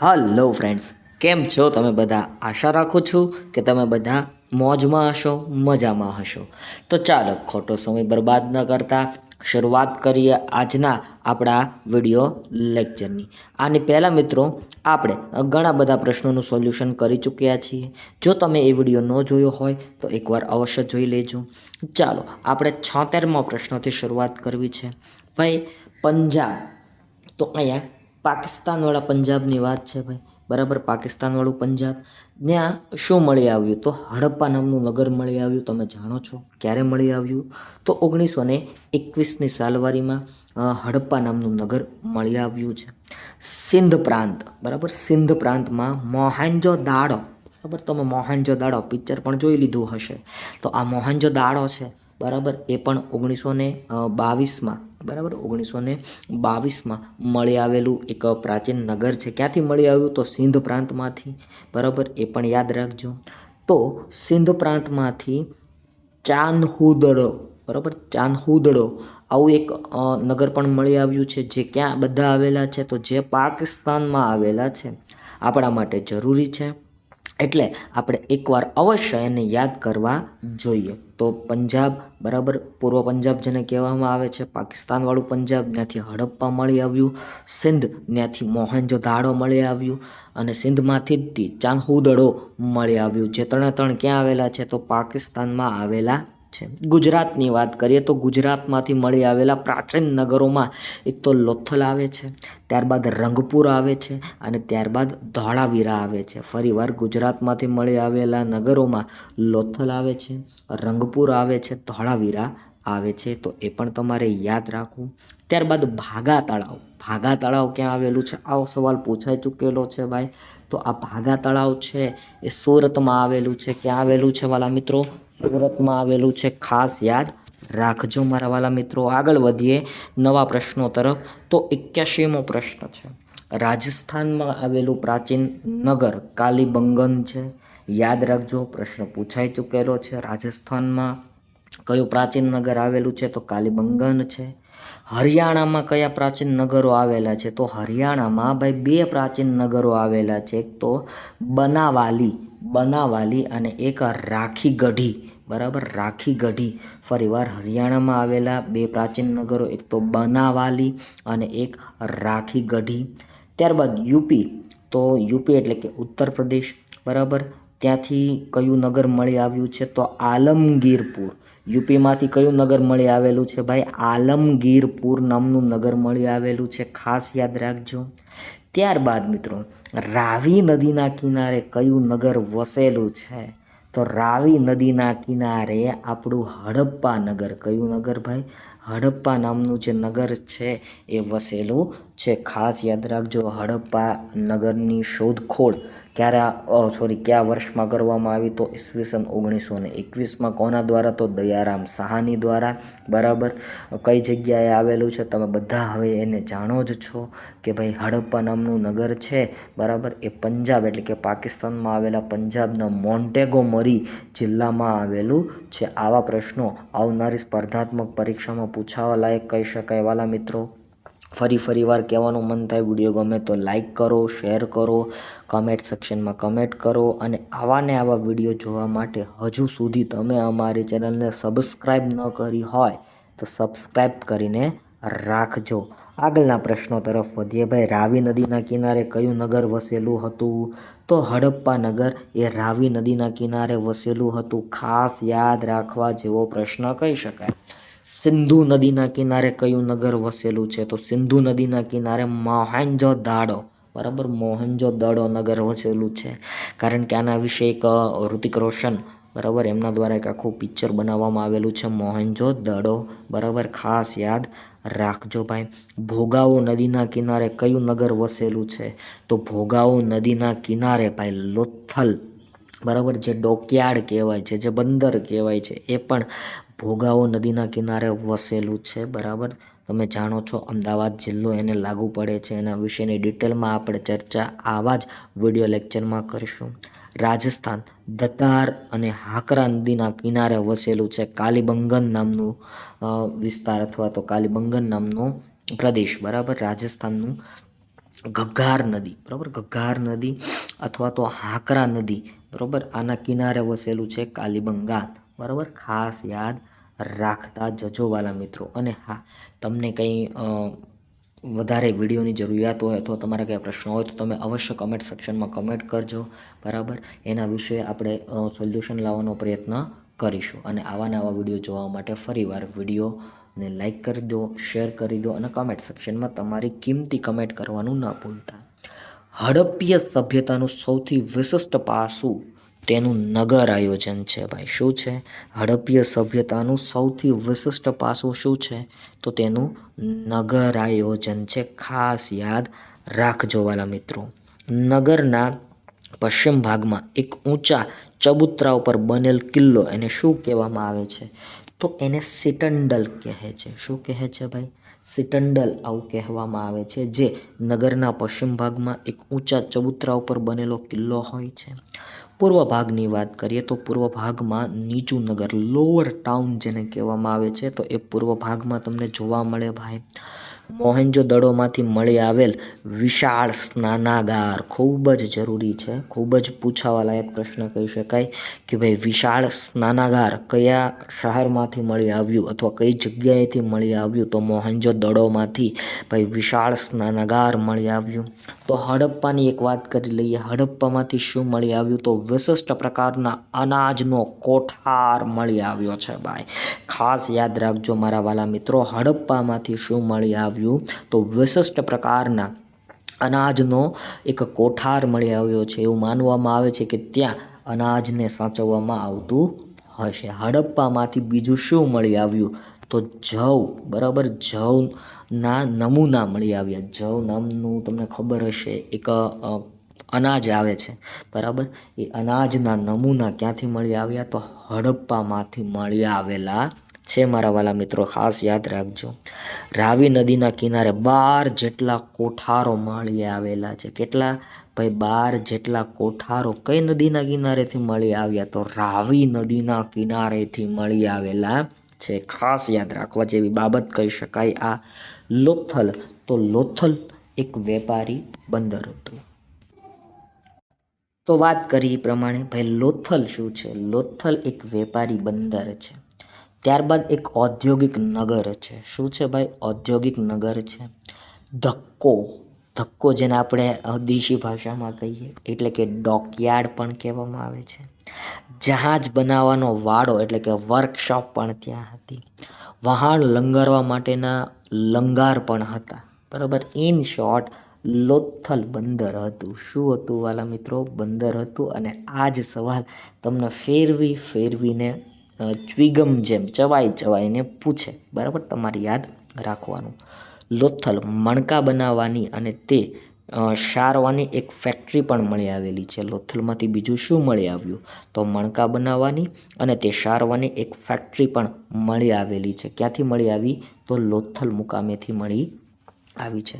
Hello friends કેમ છો તમે બધા? આશા રાખું છું કે તમે બધા મોજમાં હશો, મજામાં હશો. તો ચાલો, ખોટો સમય બરબાદ ન કરતા. શરૂઆત કરીએ આજના આપણા વીડિયો લેક્ચરની. આની પહેલાં મિત્રો, આપણે ઘણા બધા પ્રશ્નોનું સોલ્યુશન કરી ચૂક્યા છીએ. જો તમે એ વીડિયો ન જોયો હોય, તો એકવાર અવશ્ય જોઈ લેજો. ચાલો, આપણે છોતેરમો પ્રશ્નથી શરૂઆત કરવી છે. ભાઈ, પંજાબ. તો અહીંયા પાકિસ્તાનવાળા પંજાબની વાત છે ભાઈ. બરાબર પાકિસ્તાનવાળું પંજાબ. ત્યાં શું મળી આવ્યું? તો હડપ્પા નામનું નગર મળી આવ્યું, તમે જાણો છો. ક્યારે મળી આવ્યું? તો ઓગણીસો ને એકવીસની સાલવારીમાં હડપ્પા નામનું નગર મળી આવ્યું છે. સિંધ પ્રાંત, બરાબર? સિંધ પ્રાંતમાં મોહેન્જો દાડો. બરાબર? તમે મોહેન્જો દાડો પિક્ચર પણ જોઈ લીધું હશે. તો આ મોહેન્જો દાડો છે બરાબર? એ પણ ઓગણીસો ને બાવીસમાં, બરાબર? ઓગણીસો ને બાવીસમાં મળી આવેલું એક પ્રાચીન નગર છે. ક્યાંથી મળી આવ્યું? તો સિંધ પ્રાંતમાંથી, બરાબર? એ પણ યાદ રાખજો. તો સિંધ પ્રાંતમાંથી ચાંદહુદડો, બરાબર? ચાંદહુદડો આવું એક નગર પણ મળી આવ્યું છે, જે ક્યાં બધા આવેલા છે? તો જે પાકિસ્તાનમાં આવેલા છે, આપણા માટે જરૂરી છે. એટલે આપણે એકવાર અવશ્ય એને યાદ કરવા જોઈએ. તો પંજાબ, બરાબર? પૂર્વ પંજાબ જેને કહેવામાં આવે છે, પાકિસ્તાનવાળું પંજાબ, ત્યાંથી હડપ્પા મળી આવ્યું. સિંધ, ત્યાંથી મોહનજો ધાડો મળી આવ્યું. અને સિંધમાંથી જ ચાંહુદડો મળી આવ્યું. જે ત્રણે ત્રણ ક્યાં આવેલા છે? તો પાકિસ્તાનમાં આવેલા છે. ગુજરાતની વાત કરીએ તો ગુજરાતમાંથી મળી આવેલા પ્રાચીન નગરોમાં એક તો લોથલ આવે છે, ત્યારબાદ રંગપુર આવે છે અને ત્યારબાદ ધોળાવીરા આવે છે. ફરીવાર ગુજરાતમાંથી મળી આવેલા નગરોમાં લોથલ આવે છે, રંગપુર આવે છે, ધોળાવીરા આવે છે. તો એ પણ તમારે યાદ રાખવું. ત્યારબાદ ભાગા તળાવ ભાગા તળાવ ક્યાં આવેલું છે? આવો સવાલ પૂછાઈ ચૂકેલો છે ભાઈ. તો આ ભાગા તળાવ છે એ સુરતમાં આવેલું છે. ક્યાં આવેલું છે વાલા મિત્રો? સુરતમાં આવેલું છે ખાસ યાદ રાખજો મારા વાલા મિત્રો. આગળ વધીએ નવા પ્રશ્નો તરફ. તો એક્યાસીમો પ્રશ્ન છે. રાજસ્થાનમાં આવેલું પ્રાચીન નગર કાલીબંગન છે. યાદ રાખજો, પ્રશ્ન પૂછાઈ ચૂકેલો છે. રાજસ્થાનમાં કયું પ્રાચીન નગર આવેલું છે? તો કાલીબંગન છે. હરિયાણામાં કયા પ્રાચીન નગરો આવેલા છે? તો હરિયાણામાં ભાઈ બે પ્રાચીન નગરો આવેલા છે. એક તો બનાવાલી બનાવાલી અને એક રાખી ગઢી બરાબર? રાખી ગઢી. ફરીવાર હરિયાણામાં આવેલા બે પ્રાચીન નગરો, એક તો બનાવાલી અને એક રાખી ગઢી. ત્યારબાદ યુપી. તો યુપી એટલે કે ઉત્તર પ્રદેશ. બરાબર? ત્યાંથી કયું નગર મળી આવ્યું છે? તો આલમગીરપુર. યુપીમાંથી કયું નગર મળી આવેલું છે ભાઈ? આલમગીરપુર નામનું નગર મળી આવેલું છે. ખાસ યાદ રાખજો. ત્યારબાદ મિત્રો, રાવી નદીના કિનારે કયું નગર વસેલું છે? તો રાવી નદીના કિનારે આપણું હડપ્પા નગર કયું નગર ભાઈ? હડપ્પા નામનું જે નગર છે એ વસેલું છે. ખાસ યાદ રાખજો, હડપ્પા નગરની શોધખોળ ક્યારે સોરી કયા વર્ષમાં કરવામાં આવી તો ઈસવીસન ઓગણીસો ને એકવીસમાં કોના દ્વારા તો? દયારામ સાહાની દ્વારા, બરાબર? કઈ જગ્યાએ આવેલું છે? તમે બધા હવે એને જાણો જ છો કે ભાઈ હડપ્પા નામનું નગર છે, બરાબર? એ પંજાબ એટલે કે પાકિસ્તાનમાં આવેલા પંજાબના મોન્ટેગો મરી જિલ્લામાં આવેલું છે. આવા પ્રશ્નો આવનારી સ્પર્ધાત્મક પરીક્ષામાં પૂછાવા લાયક કહી શકાય. વાલા મિત્રો, ફરી ફરી વાર કહેવાનું મન થાય, વીડિયો ગમે તો લાઇક કરો શેર કરો કમેન્ટ સેક્શનમાં કમેન્ટ કરો અને આવા ને આવા વીડિયો જોવા માટે હજુ સુધી તમે અમારી ચેનલને સબસ્ક્રાઈબ ન કરી હોય તો સબસ્ક્રાઈબ કરીને રાખજો. આગળના પ્રશ્નો તરફ વધીએ. ભાઈ, રાવી નદીના કિનારે કયું નગર વસેલું હતું? તો હડપ્પા નગર એ રાવી નદીના કિનારે વસેલું હતું. ખાસ યાદ રાખવા જેવો પ્રશ્ન કહી શકાય. સિંધુ નદીના કિનારે કયું નગર વસેલું છે? તો સિંધુ નદીના કિનારે મોહેન્જો દાડો. બરાબર? મોહેન્જો દડો નગર વસેલું છે. કારણ કે આના વિશે એક ઋતિક રોશન. બરાબર? એમના દ્વારા એક આખું પિક્ચર બનાવવામાં આવેલું છે મોહેન્જો દડો. બરાબર? ખાસ યાદ રાખજો ભાઈ. ભોગાવો નદીના કિનારે કયું નગર વસેલું છે? તો ભોગાવો નદીના કિનારે ભાઈ લોથલ. બરાબર? જે ડોકયાર્ડ કહેવાય છે, જે બંદર કહેવાય છે, એ પણ ભોગાવો નદીના કિનારે વસેલું છે, બરાબર? તમે જાણો છો, અમદાવાદ જિલ્લો એને લાગુ પડે છે. એના વિશેની ડિટેલમાં આપણે ચર્ચા આવા જ વીડિયો લેક્ચરમાં કરીશું. રાજસ્થાન, દતાર અને હાકરા નદીના કિનારે વસેલું છે, કાલીબંગન નામનું વિસ્તાર અથવા તો કાલીબંગન નામનો પ્રદેશ, બરાબર? રાજસ્થાનનું ઘગ્ગાર નદી, બરાબર? ઘગ્ગાર નદી અથવા તો હાકરા નદી, બરાબર? આના કિનારે વસેલું છે કાલીબંગાન. બરાબર? ખાસ યાદ રાખતા જજો વાલા મિત્રો. અને હા, તમને કંઈ વધારે વિડીયોની જરૂરિયાત હોય અથવા તમારા કંઈ પ્રશ્નો હોય તો તમે અવશ્ય કમેન્ટ સેક્શનમાં કમેન્ટ કરજો. બરાબર? એના વિશે આપણે સોલ્યુશન લાવવાનો પ્રયત્ન કરીશું. અને આવા નવા વીડિયો જોવા માટે ફરીવાર વિડીયોને લાઇક કરી દો શેર કરી દો અને કમેન્ટ સેક્શનમાં તમારી કિંમતી કમેન્ટ કરવાનું ન ભૂલતા. હડપ્પીય સભ્યતાનું સૌથી વિશિષ્ટ પાસું તેનું નગર આયોજન છે ભાઈ. શું છે? હડપ્પીય સભ્યતાનું સૌથી વિશિષ્ટ પાસું શું છે? તો તેનું નગર આયોજન છે. ખાસ યાદ રાખજો વાલા મિત્રો. નગરના પશ્ચિમ ભાગમાં એક ઊંચા ચબૂતરા ઉપર બનેલ કિલ્લો એને શું કહેવામાં આવે છે? તો એને સિટંડલ કહે છે. શું કહે છે ભાઈ? સિટંડલ આવું કહેવામાં આવે છે જે નગરના પશ્ચિમ ભાગમાં એક ઊંચા ચબૂતરા ઉપર બનેલો કિલ્લો હોય છે. પૂર્વ ભાગની વાત કરીએ તો પૂર્વ ભાગમાં નીચું નગર લોઅર ટાઉન જેને કહેવામાં આવે છે, તો એ પૂર્વ ભાગમાં તમને જોવા મળે ભાઈ. મોહેન્જો દડોમાંથી મળી આવેલ વિશાળ સ્નાનાગાર ખૂબ જ જરૂરી છે. ખૂબ જ પૂછાવાલાયક પ્રશ્ન કહી શકાય કે ભાઈ વિશાળ સ્નાનાગાર કયા શહેરમાંથી મળી આવ્યું અથવા કઈ જગ્યાએથી મળી આવ્યું? તો મોહેન્જો દડોમાંથી ભાઈ વિશાળ સ્નાનાગાર મળી આવ્યું. તો હડપ્પાની એક વાત કરી લઈએ. હડપ્પામાંથી શું મળી આવ્યું? તો વિશિષ્ટ પ્રકારના અનાજનો કોઠાર મળી આવ્યો છે ભાઈ. ખાસ યાદ રાખજો મારા વાલા મિત્રો, હડપ્પામાંથી શું મળી આવ્યું? તો વિશિષ્ટ પ્રકારના અનાજનો એક કોઠાર મળી આવ્યો છે. એવું માનવામાં આવે છે કે ત્યાં અનાજને સાચવવામાં આવતું હશે. હડપ્પામાંથી બીજું શું મળી આવ્યું? તો જવ, બરાબર? જવના નમૂના મળી આવ્યા. જવ નામનું તમને ખબર હશે, એક અનાજ આવે છે. બરાબર? એ અનાજના નમૂના ક્યાંથી મળી આવ્યા? તો હડપ્પામાંથી મળી આવેલા છે મારા વાલા મિત્રો, ખાસ યાદ રાખજો. રાવી નદીના કિનારે બાર જેટલા કોઠારો મળી આવેલા છે. કેટલા? ભાઈ, બાર જેટલા કોઠારો કઈ નદીના કિનારેથી મળી આવ્યા? તો રાવી નદીના કિનારેથી મળી આવેલા છે. ખાસ યાદ રાખવા જેવી બાબત કહી શકાય આ લોથલ. તો લોથલ એક વેપારી બંદર હતું. તો વાત કરી એ પ્રમાણે. ભાઈ, લોથલ શું છે? લોથલ એક વેપારી બંદર છે. ત્યારબાદ એક ઔદ્યોગિક નગર છે. શું છે ભાઈ? ઔદ્યોગિક નગર છે. ધક્કો. ધક્કો જેને આપણે દેશી ભાષામાં કહીએ, એટલે કે ડોકયાર્ડ પણ કહેવામાં આવે છે. જહાજ બનાવવાનો વાડો, એટલે કે વર્કશોપ પણ ત્યાં હતી. વહાણ લંગારવા માટેના લંગાર પણ હતા. બરાબર? ઇન શોર્ટ લોથલ બંદર હતું. શું હતું વાલા મિત્રો? બંદર હતું. અને આ જ સવાલ તમને ફેરવી ફેરવીને ચ્વિગમ જેમ ચવાઈ ચવાઈને પૂછે. બરાબર? તમારે યાદ રાખવાનું. લોથલ મણકા બનાવવાની અને તે શારવાની એક ફેક્ટરી પણ મળી આવેલી છે. લોથલમાંથી બીજું શું મળી આવ્યું? તો મણકા બનાવવાની અને તે શારવાની એક ફેક્ટરી પણ મળી આવેલી છે. ક્યાંથી મળી આવી? તો લોથલ મુકામેથી મળી આવી છે.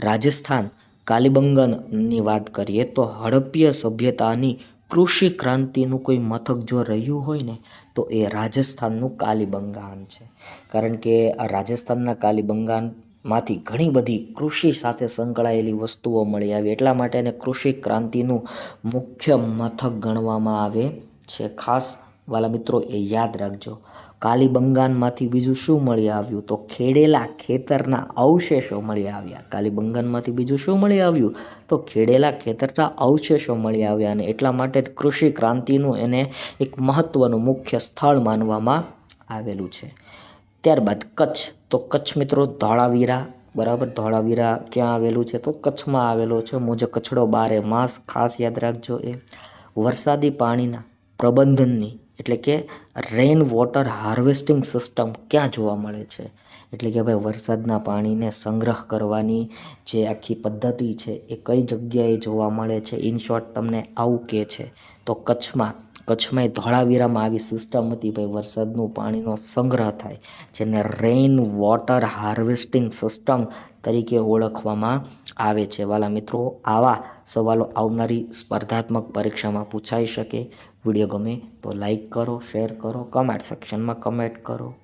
રાજસ્થાન કાલીબંગનની વાત કરીએ તો હડપ્પીય સભ્યતાની કૃષિ ક્રાંતિનું કોઈ મથક જો રહ્યું હોય ને, તો એ રાજસ્થાનનું કાલીબંગાન છે. કારણ કે આ રાજસ્થાનના કાલીબંગાનમાંથી ઘણી બધી કૃષિ સાથે સંકળાયેલી વસ્તુઓ મળી આવી. એટલા માટે એને કૃષિ ક્રાંતિનું મુખ્ય મથક ગણવામાં આવે છે. ખાસ વાલા મિત્રો, એ યાદ રાખજો. કાલીબંગાનમાંથી બીજું શું મળી આવ્યું? તો ખેડેલા ખેતરના અવશેષો મળી આવ્યા. કાલીબંગાનમાંથી બીજું શું મળી આવ્યું? તો ખેડેલા ખેતરના અવશેષો મળી આવ્યા અને એટલા માટે જ કૃષિ ક્રાંતિનું એને એક મહત્ત્વનું મુખ્ય સ્થળ માનવામાં આવેલું છે. ત્યારબાદ કચ્છ. તો કચ્છ મિત્રો, ધોળાવીરા. બરાબર? ધોળાવીરા ક્યાં આવેલું છે? તો કચ્છમાં આવેલો છે. મુજબ કચ્છડો બારે માસ ખાસ યાદ રાખજો એ. વરસાદી પાણીના પ્રબંધનની એટલે કે રેઇન વોટર હાર્વેસ્ટિંગ સિસ્ટમ ક્યાં જોવા મળે છે? એટલે કે ભાઈ વરસાદના પાણીને સંગ્રહ કરવાની જે આખી પદ્ધતિ છે એ કઈ જગ્યાએ જોવા મળે છે? ઇન શોર્ટ તમને આવું કહે છે. તો કચ્છમાં કચ્છમાં ધોળાવીરામાં આવી સિસ્ટમ હતી ભાઈ વરસાદનું પાણીનો સંગ્રહ થાય. જેને રેઇન વોટર હાર્વેસ્ટિંગ સિસ્ટમ તરીકે ઓળખવામાં આવે છે. વાલા મિત્રો, આવા સવાલો આવનારી સ્પર્ધાત્મક પરીક્ષામાં પૂછાઈ શકે. વીડિયો ગમે તો લાઈક કરો, શેર કરો, કમેન્ટ સેક્શનમાં કમેન્ટ કરો.